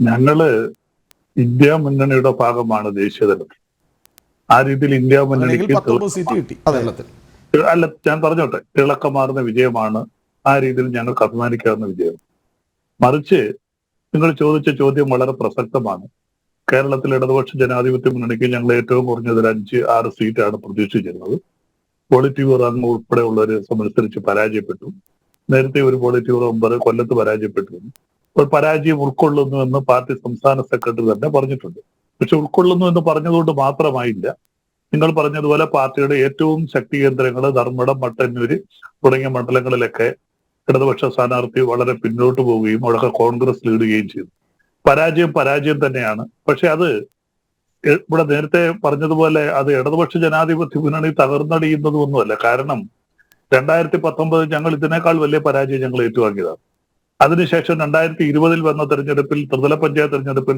ഞങ്ങൾ ഇന്ത്യ മുന്നണിയുടെ ഭാഗമാണ് ദേശീയ തലത്തിൽ ആ രീതിയിൽ ഇന്ത്യ മുന്നണിക്ക് അല്ല ഞാൻ പറഞ്ഞോട്ടെ തിളക്കമാർന്ന വിജയമാണ് ആ രീതിയിൽ ഞങ്ങൾക്ക് അഭിമാനിക്കാവുന്ന വിജയം. മറിച്ച് നിങ്ങൾ ചോദിച്ച ചോദ്യം വളരെ പ്രസക്തമാണ്. കേരളത്തിൽ ഇടതുപക്ഷ ജനാധിപത്യ മുന്നണിക്ക് ഞങ്ങൾ ഏറ്റവും കുറഞ്ഞത് അഞ്ച് ആറ് സീറ്റാണ് പ്രതീക്ഷിച്ചിരുന്നത്. പോളിറ്റ് ബ്യൂറോ അംഗം ഉൾപ്പെടെയുള്ളവർ സംബന്ധിച്ച് പരാജയപ്പെട്ടു. നേരത്തെ ഒരു പോളിറ്റ് ബ്യൂറോ ഒമ്പത് കൊല്ലത്ത് പരാജയപ്പെട്ടിരുന്നു ഇപ്പോൾ പരാജയം ഉൾക്കൊള്ളുന്നു എന്ന് പാർട്ടി സംസ്ഥാന സെക്രട്ടറി തന്നെ പറഞ്ഞിട്ടുണ്ട്. പക്ഷെ ഉൾക്കൊള്ളുന്നു എന്ന് പറഞ്ഞതുകൊണ്ട് മാത്രമായില്ല. നിങ്ങൾ പറഞ്ഞതുപോലെ പാർട്ടിയുടെ ഏറ്റവും ശക്തി കേന്ദ്രങ്ങൾ ധർമ്മടം മട്ടന്നൂര് തുടങ്ങിയ മണ്ഡലങ്ങളിലൊക്കെ ഇടതുപക്ഷ സ്ഥാനാർത്ഥി വളരെ പിന്നോട്ട് പോവുകയും അവിടെ കോൺഗ്രസ് ലീഡുകയും ചെയ്തു. പരാജയം പരാജയം തന്നെയാണ്. പക്ഷെ അത് ഇവിടെ നേരത്തെ പറഞ്ഞതുപോലെ അത് ഇടതുപക്ഷ ജനാധിപത്യ മുന്നണി തകർന്നടിയുന്നതൊന്നുമല്ല കാരണം രണ്ടായിരത്തി പത്തൊമ്പത് ഞങ്ങൾ ഇതിനേക്കാൾ വലിയ പരാജയം ഞങ്ങൾ ഏറ്റുവാങ്ങിയതാണ്. അതിനുശേഷം രണ്ടായിരത്തി ഇരുപതിൽ വന്ന തെരഞ്ഞെടുപ്പിൽ ത്രിതല പഞ്ചായത്ത് തെരഞ്ഞെടുപ്പിൽ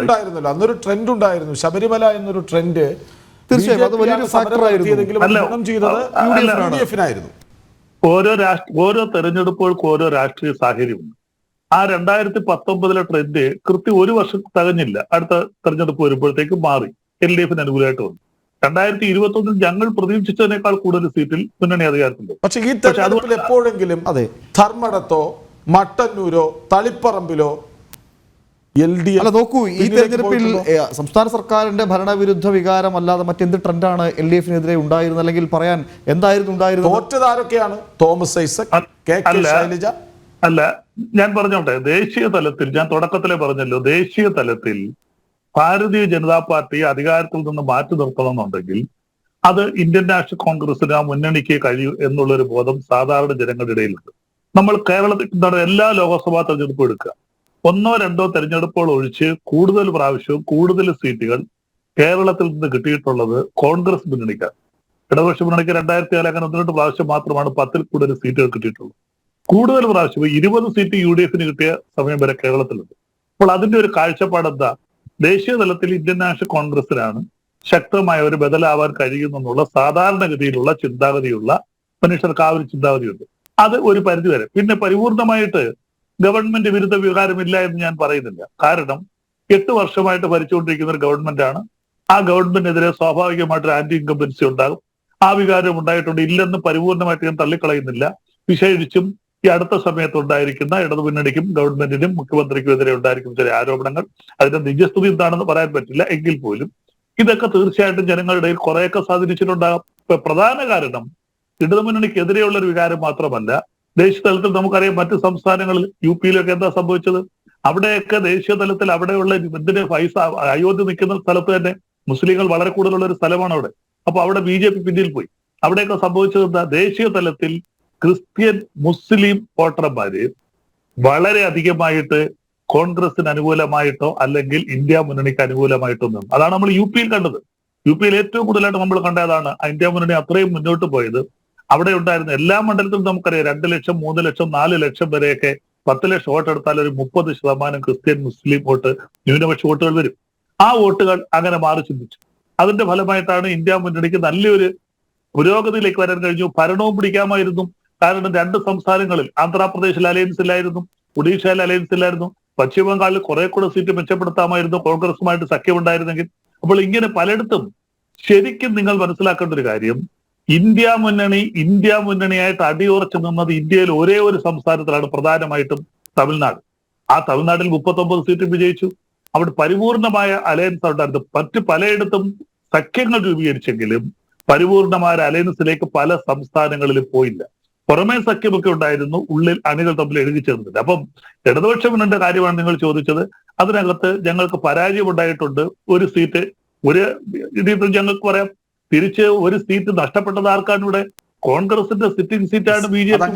ഉണ്ടായിരുന്നല്ലോ. അന്നൊരു ട്രെൻഡ് ഉണ്ടായിരുന്നു. ശബരിമല എന്നൊരു ട്രെൻഡ് തീർച്ചയായും, ഓരോ രാഷ്ട്ര ഓരോ തെരഞ്ഞെടുപ്പുകൾക്കും ഓരോ രാഷ്ട്രീയ സാഹചര്യമുണ്ട്. ആ രണ്ടായിരത്തി പത്തൊമ്പതിലെ ട്രെൻഡ് കൃത്യം ഒരു വർഷം തകഞ്ഞില്ല. അടുത്ത തെരഞ്ഞെടുപ്പ് വരുമ്പോഴത്തേക്ക് മാറി. എൽ ഡി എഫിന് അനുകൂലമായിട്ട് വന്നു. രണ്ടായിരത്തി ഇരുപത്തി ഒന്നിൽ ഞങ്ങൾ പ്രതീക്ഷിച്ചതിനേക്കാൾ കൂടുതൽ സീറ്റിൽ മുന്നണി അധികാരത്തിലുണ്ട്. പക്ഷേ ഈ തെരഞ്ഞെടുപ്പിൽ എപ്പോഴെങ്കിലും അതെ. ധർമ്മടത്തോ മട്ടന്നൂരോ തളിപ്പറമ്പിലോ എൽ ഡി അല്ല നോക്കൂ ഈ തെരഞ്ഞെടുപ്പിൽ സംസ്ഥാന സർക്കാരിന്റെ ഭരണവിരുദ്ധ വികാരം അല്ലാതെ മറ്റെന്ത് ട്രെൻഡാണ് എൽ ഡി എഫിനെതിരെ ഉണ്ടായിരുന്നത്? അല്ലെങ്കിൽ പറയാൻ എന്തായിരുന്നു ഉണ്ടായിരുന്നത്? തോറ്റതാരൊക്കെയാണ്? Thomas Isaac K K. Shailaja. അല്ല ഞാൻ പറഞ്ഞോട്ടെ ദേശീയ തലത്തിൽ ഞാൻ തുടക്കത്തിലെ പറഞ്ഞല്ലോ ദേശീയ തലത്തിൽ ഭാരതീയ ജനതാ പാർട്ടി അധികാരത്തിൽ നിന്ന് മാറ്റി നിർത്തണമെന്നുണ്ടെങ്കിൽ അത് ഇന്ത്യൻ നാഷണൽ കോൺഗ്രസിന് ആ മുന്നണിക്ക് കഴിയൂ എന്നുള്ളൊരു ബോധം സാധാരണ ജനങ്ങളുടെ ഇടയിലുണ്ട്. നമ്മൾ കേരളത്തിൽ എന്താണ് എല്ലാ ലോകസഭാ തെരഞ്ഞെടുപ്പും എടുക്കുക. ഒന്നോ രണ്ടോ തെരഞ്ഞെടുപ്പുകൾ ഒഴിച്ച് കൂടുതൽ പ്രാവശ്യവും കൂടുതൽ സീറ്റുകൾ കേരളത്തിൽ നിന്ന് കിട്ടിയിട്ടുള്ളത് കോൺഗ്രസ് മുന്നണിക്കാണ് ഇടതുപക്ഷ മുന്നണിക്ക് രണ്ടായിരത്തി ഏഴ് അങ്ങനെ ഒന്ന് രണ്ട് പ്രാവശ്യം മാത്രമാണ് പത്തിൽ കൂടുതൽ സീറ്റുകൾ കിട്ടിയിട്ടുള്ളത്. കൂടുതൽ പ്രാവശ്യം ഇരുപത് സീറ്റ് യു ഡി എഫിന് കിട്ടിയ സമയം വരെ കേരളത്തിലുണ്ട്. അപ്പോൾ അതിന്റെ ഒരു കാഴ്ചപ്പാട് എന്താ? ദേശീയ തലത്തിൽ ഇന്ത്യൻ നാഷണൽ കോൺഗ്രസിനാണ് ശക്തമായ ഒരു ബദലാവാൻ കഴിയുന്നുള്ള സാധാരണഗതിയിലുള്ള ചിന്താഗതിയുള്ള മനുഷ്യർക്ക് ആ ഒരു ചിന്താഗതിയുണ്ട്. അത് ഒരു പരിധി വരെ. പിന്നെ പരിപൂർണമായിട്ട് ഗവൺമെന്റ് വിരുദ്ധ വികാരമില്ല എന്ന് ഞാൻ പറയുന്നില്ല. കാരണം എട്ട് വർഷമായിട്ട് ഭരിച്ചുകൊണ്ടിരിക്കുന്ന ഒരു ഗവൺമെന്റാണ് ആ ഗവൺമെന്റിനെതിരെ സ്വാഭാവികമായിട്ടൊരു ആന്റി ഇൻകംബൻസി ഉണ്ടാകും. ആ വികാരം ഉണ്ടായിട്ടുണ്ട്. ഇല്ലെന്ന് പരിപൂർണമായിട്ട് ഞാൻ തള്ളിക്കളയുന്നില്ല. വിശേഷിച്ചും ഈ അടുത്ത സമയത്ത് ഉണ്ടായിരിക്കുന്ന ഇടതുമുന്നണിക്കും ഗവൺമെന്റിനും മുഖ്യമന്ത്രിക്കും എതിരെ ഉണ്ടായിരിക്കുന്ന ചില ആരോപണങ്ങൾ അതിന്റെ നിജസ്ഥിതി എന്താണെന്ന് പറയാൻ പറ്റില്ല. എങ്കിൽ പോലും ഇതൊക്കെ തീർച്ചയായിട്ടും ജനങ്ങളുടെ ഇടയിൽ കുറെയൊക്കെ സ്വാധീനിച്ചിട്ടുണ്ടാകും. പ്രധാന കാരണം ഇടതുമുന്നണിക്കെതിരെയുള്ള ഒരു വികാരം മാത്രമല്ല ദേശീയ തലത്തിൽ നമുക്കറിയാം മറ്റ് സംസ്ഥാനങ്ങളിൽ യു പിയിലൊക്കെ എന്താ സംഭവിച്ചത്? അവിടെയൊക്കെ ദേശീയ തലത്തിൽ അവിടെയുള്ള ഇതിന്റെ പൈസ അയോധ്യ നിൽക്കുന്ന സ്ഥലത്ത് തന്നെ മുസ്ലിങ്ങൾ വളരെ കൂടുതലുള്ള ഒരു സ്ഥലമാണ് അവിടെ. അപ്പൊ അവിടെ ബി ജെ പി പിന്നിൽ പോയി. അവിടെയൊക്കെ സംഭവിച്ചത് എന്താ? ദേശീയ തലത്തിൽ ക്രിസ്ത്യൻ മുസ്ലിം വോട്ടർമാര് വളരെ അധികമായിട്ട് കോൺഗ്രസിന് അനുകൂലമായിട്ടോ അല്ലെങ്കിൽ ഇന്ത്യ മുന്നണിക്ക് അനുകൂലമായിട്ടോ നിന്നു. അതാണ് നമ്മൾ യു പിയിൽ കണ്ടത്. യു പിയിൽ ഏറ്റവും കൂടുതലായിട്ട് നമ്മൾ കണ്ടതാണ് ഇന്ത്യ മുന്നണി അത്രയും മുന്നോട്ട് പോയത് അവിടെ ഉണ്ടായിരുന്ന എല്ലാ മണ്ഡലത്തിലും നമുക്കറിയാം രണ്ട് ലക്ഷം മൂന്ന് ലക്ഷം നാല് ലക്ഷം വരെയൊക്കെ പത്ത് ലക്ഷം വോട്ട് എടുത്താൽ ഒരു മുപ്പത് ശതമാനം ക്രിസ്ത്യൻ മുസ്ലിം വോട്ട് ന്യൂനപക്ഷ വോട്ടുകൾ വരും. ആ വോട്ടുകൾ അങ്ങനെ മാറി ചിന്തിച്ചു. അതിന്റെ ഫലമായിട്ടാണ് ഇന്ത്യ മുന്നണിക്ക് നല്ലൊരു പുരോഗതിയിലേക്ക് വരാൻ കഴിഞ്ഞു. ഭരണവും പിടിക്കാമായിരുന്നു. കാരണം രണ്ട് സംസ്ഥാനങ്ങളിൽ ആന്ധ്രാപ്രദേശിൽ അലയൻസ് ഇല്ലായിരുന്നു ഒഡീഷയിൽ അലയൻസ് ഇല്ലായിരുന്നു പശ്ചിമ ബംഗാളിൽ കുറെ കൂടെ സീറ്റ് മെച്ചപ്പെടുത്താമായിരുന്നു കോൺഗ്രസുമായിട്ട് സഖ്യമുണ്ടായിരുന്നെങ്കിൽ. അപ്പോൾ ഇങ്ങനെ പലയിടത്തും ശരിക്കും നിങ്ങൾ മനസ്സിലാക്കേണ്ട ഒരു കാര്യം ഇന്ത്യ മുന്നണി ഇന്ത്യ മുന്നണിയായിട്ട് അടിയുറച്ചു നിന്നത് ഇന്ത്യയിൽ ഒരേ ഒരു സംസ്ഥാനത്തിലാണ് പ്രധാനമായിട്ടും തമിഴ്നാട്. ആ തമിഴ്നാട്ടിൽ മുപ്പത്തൊമ്പത് സീറ്റ് വിജയിച്ചു. അവിടെ പരിപൂർണമായ അലയൻസ് ഉണ്ടായിരുന്നു. മറ്റ് പലയിടത്തും സഖ്യങ്ങൾ രൂപീകരിച്ചെങ്കിലും പരിപൂർണമായ അലയൻസിലേക്ക് പല സംസ്ഥാനങ്ങളിലും പോയില്ല. പുറമേ സഖ്യമൊക്കെ ഉണ്ടായിരുന്നു. ഉള്ളിൽ അണികൾ തമ്മിൽ എഴുതി ചേർന്നില്ല. അപ്പം ഇടതുപക്ഷ മുന്നണിന്റെ കാര്യമാണ് നിങ്ങൾ ചോദിച്ചത്. അതിനകത്ത് ഞങ്ങൾക്ക് പരാജയം ഉണ്ടായിട്ടുണ്ട്. ഒരു സീറ്റ് ഒരു ഇതിൽ ഞങ്ങൾക്ക് പറയാം തിരിച്ച് ഒരു സീറ്റ് നഷ്ടപ്പെട്ടത് ആർക്കാണ് ഇവിടെ? കോൺഗ്രസിന്റെ സിറ്റിംഗ് സീറ്റാണ് ബി ജെ പി